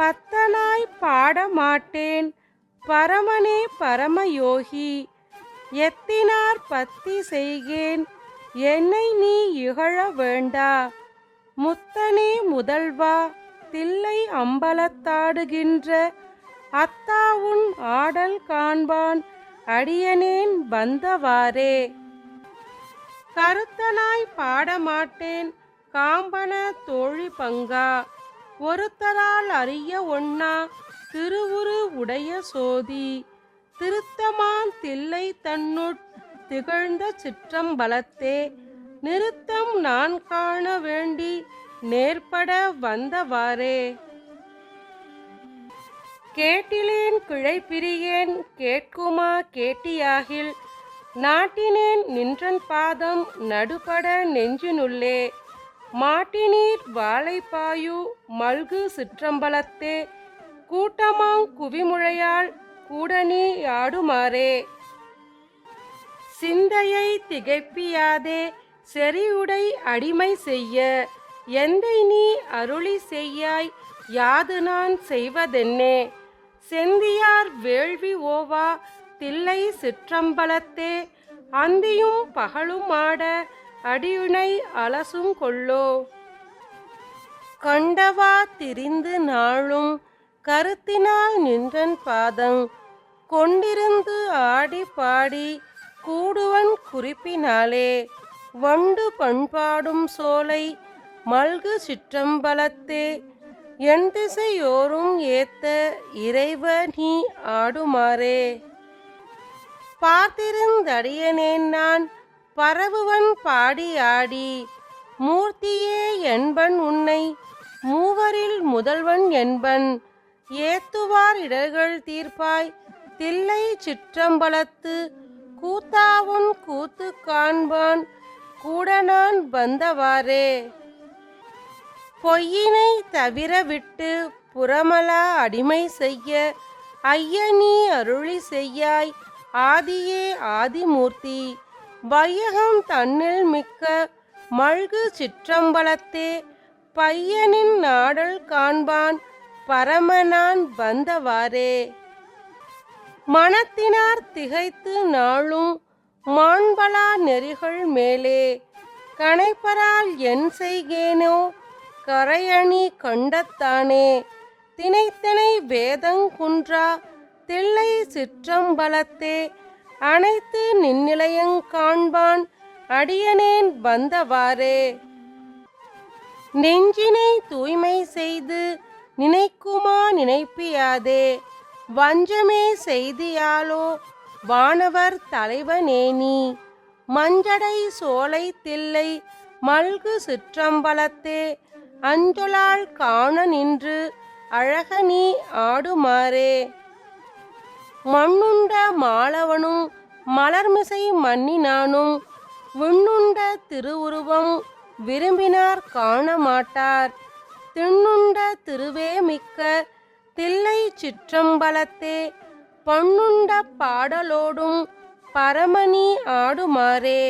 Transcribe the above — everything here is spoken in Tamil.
பத்தனாய் பாட மாட்டேன் பரமனே பரமயோகி எத்தினார் பத்தி செய்கேன். என்னை நீ இகழ வேண்டா. முத்தனே முதல்வா தில்லை அம்பலத்தாடுகின்ற அத்தாவுன் ஆடல் காண்பான் அடியனேன் வந்தவாறே. கருத்தனாய் பாடமாட்டேன் காம்பன தோழி பங்கா ஒருத்தரால் அறிய ஒண்ணா திருவுரு உடைய சோதி திருத்தமான் தில்லை தன்னுட் திகழ்ந்த சிற்றம்பலத்தே நிறுத்தம் நான் காண வேண்டி நேர்பட வந்தவாறே. கேட்டிலேன் கிழை பிரியேன் கேட்குமா கேட்டியாகில் நாட்டினேன் நின்றன் பாதம் நடுபட நெஞ்சினுள்ளே. மாட்டினீர் வாழைப்பாயு மல்கு சிற்றம்பலத்தே கூட்டமாங் குவிமுழையால் கூடனி ஆடுமாறே. சிந்தையை திகைப்பியாதே செறியுடை அடிமை செய்ய எந்தை நீ அருளி செய்யாய் யாது நான் செய்வதென்னே. செந்தியார் வேள்வி ஓவா தில்லை சிற்றம்பலத்தே அந்தியும் பகலும் ஆட அடியுனை அலசும் கொள்ளோ. கண்டவா திரிந்து நாளும் கருத்தினால் நின்றன் பாதம் கொண்டிருந்து ஆடி பாடி கூடுவன் குறிப்பினாலே வண்டு பண்பாடும் சோலை மல்கு சிற்றம்பலத்தே. என் திசையோரும் ஏத்த இறைவ நீ ஆடுமாறே. பார்த்திருந்தடியனேன் நான் பரவுவன் பாடி ஆடி மூர்த்தியே என்பன் உன்னை மூவரில் முதல்வன் என்பன். ஏத்துவார் இடர்கள் தீர்ப்பாய் தில்லை சிற்றம்பலத்து கூத்தாவுன் கூத்து காண்பான் கூட நான் வந்தவாறே. பொய்யினை தவிர விட்டு புறமலா அடிமை செய்ய ஐயனி அருளி செய்யாய் ஆதியே ஆதிமூர்த்தி. வையகம் தன்னில் மிக்க மல்கு சிற்றம்பலத்தே பையனின் நாடல் காண்பான் பரமனான் வந்தவாறே. மனத்தினார் திகைத்து நாளும் மாண்பலா நெறிகள் மேலே கணைப்பரால் என் செய்கேனோ கரையணி கண்டத்தானே. தினைத்தனை வேதங்குன்றா தில்லை சிற்றம்பலத்தே அனைத்து நின்னிலையங் காண்பான் அடியனேன் வந்தவாறே. நெஞ்சினை தூய்மை செய்து நினைக்குமா நினைப்பியாதே. வஞ்சமே செய்தியாலோ வானவர் தலைவனேனி மஞ்சடை சோலை தில்லை மல்கு சிற்றம்பலத்தே அஞ்சொலால் காண நின்று அழகனி ஆடுமாறே. மண்ணுண்ட மாலவனும் மலர்மிசை மன்னினானும் விண்ணுண்ட திருவுருவம் விரும்பினார் காண மாட்டார் திண்ணுண்ட திருவே மிக்க தில்லை சிற்றம்பலத்தே பொன்னுண்ட பாடலோடும் பரமணி ஆடுமாறே.